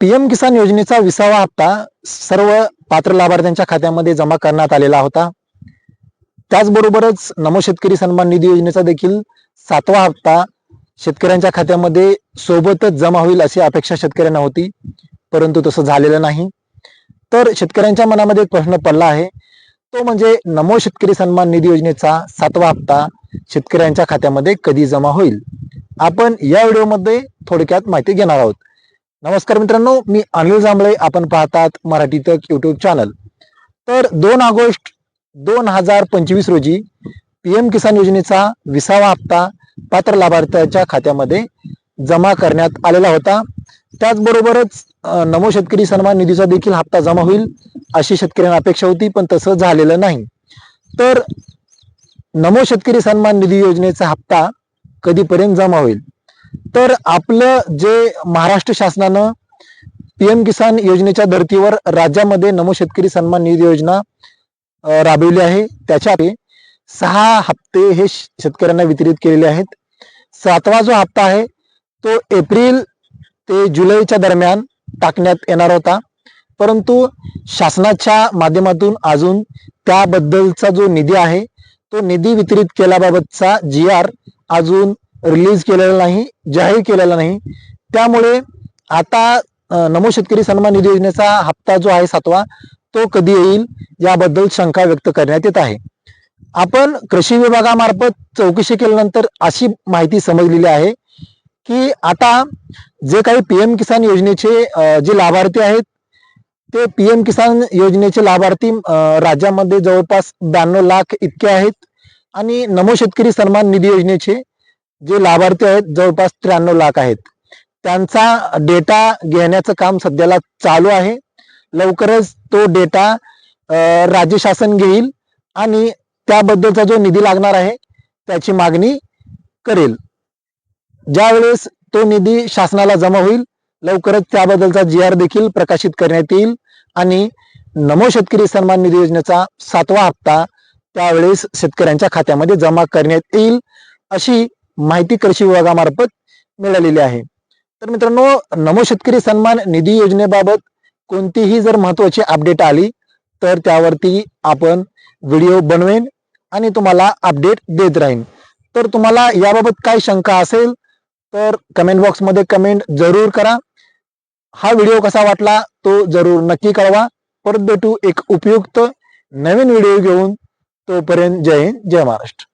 PM किसान योजनेचा विसावा हप्ता सर्व पात्र लाभार्थ्यांच्या खात्यामध्ये जमा करण्यात आलेला होता. त्याचबरोबरच नमो शेतकरी सन्मान निधी योजनेचा देखील सातवा हप्ता शेतकऱ्यांच्या खात्यामध्ये सोबतच जमा होईल अशी अपेक्षा शेतकऱ्यांना होती परंतु तसं झालेलं नाही. तर शेतकऱ्यांच्या मनामध्ये एक प्रश्न पडला आहे तो म्हणजे नमो शेतकरी सन्मान निधी योजनेचा सातवा हप्ता शेतकऱ्यांच्या खात्यामध्ये कधी जमा होईल? आपण या व्हिडिओमध्ये थोडक्यात माहिती घेणार आहोत. नमस्कार मित्रांनो मी अनिल जांभळे. आपण पाहतात मराठी तक युट्यूब चॅनल तर दोन ऑगस्ट दोन हजार पंचवीस रोजी पीएम किसान योजनेचा विसावा हप्ता पात्र लाभार्थ्याच्या खात्यामध्ये जमा करण्यात आलेला होता. त्याचबरोबरच नमो शेतकरी सन्मान निधीचा देखील हप्ता जमा होईल अशी शेतकऱ्यांना अपेक्षा होती पण तसं झालेलं नाही. तर नमो शेतकरी सन्मान निधी योजनेचा हप्ता कधीपर्यंत जमा होईल? तर आपलं जे महाराष्ट्र शासनानं पीएम किसान योजनेच्या धर्तीवर राज्यामध्ये नमो शेतकरी सन्मान निधी योजना राबविली राबवली आहे. त्याच्या सहा हप्ते हे शेतकऱ्यांना वितरित केलेले आहेत. सातवा जो हप्ता आहे तो एप्रिल ते जुलैच्या दरम्यान टाकण्यात येणार होता. परंतु शासनाच्या माध्यमातून अजून त्याबद्दलचा जो निधी आहे तो निधी वितरित केल्याबाबतचा जी आर अजून रिलीज केलेला नाही जाहीर केलेला नाही. त्यामुळे आता नमो शेतकरी सन्मान निधी योजनेचा हप्ता जो आहे सातवा तो कधी येईल याबद्दल शंका व्यक्त करण्यात येत आहे. आपण कृषी विभागामार्फत चौकशी केल्यानंतर अशी माहिती समजलेली आहे की आता जे काही पीएम किसान योजनेचे जे लाभार्थी आहेत ते पीएम किसान योजनेचे लाभार्थी राज्यामध्ये जवळपास ब्याण्णव लाख इतके आहेत. आणि नमो शेतकरी सन्मान निधी योजनेचे जे लाभार्थी आहेत जवळपास त्र्याण्णव लाख आहेत. त्यांचा डेटा घेण्याचं काम सध्याला चालू आहे. लवकरच तो डेटा राज्य शासन घेईल आणि त्याबद्दलचा जो निधी लागणार आहे त्याची मागणी करेल. ज्यावेळेस तो निधी शासनाला जमा होईल लवकरच त्याबद्दलचा जी आर देखील प्रकाशित करण्यात येईल आणि नमो शेतकरी सन्मान निधी योजनेचा सातवा हप्ता त्यावेळेस शेतकऱ्यांच्या खात्यामध्ये जमा करण्यात येईल अशी माहिती कृषी विभागामार्फत मिळालेली आहे. तर मित्रांनो नमो शेतकरी सन्मान निधी योजनेबाबत कोणतीही जर महत्वाची अपडेट आली तर त्यावरती आपण व्हिडिओ बनवेन आणि तुम्हाला अपडेट देत राहीन. तर तुम्हाला याबाबत काय शंका असेल तर कमेंट बॉक्समध्ये कमेंट जरूर करा. हा व्हिडिओ कसा वाटला तो जरूर नक्की कळवा. परत भेटू एक उपयुक्त नवीन व्हिडिओ घेऊन. तोपर्यंत जय हिंद जय महाराष्ट्र.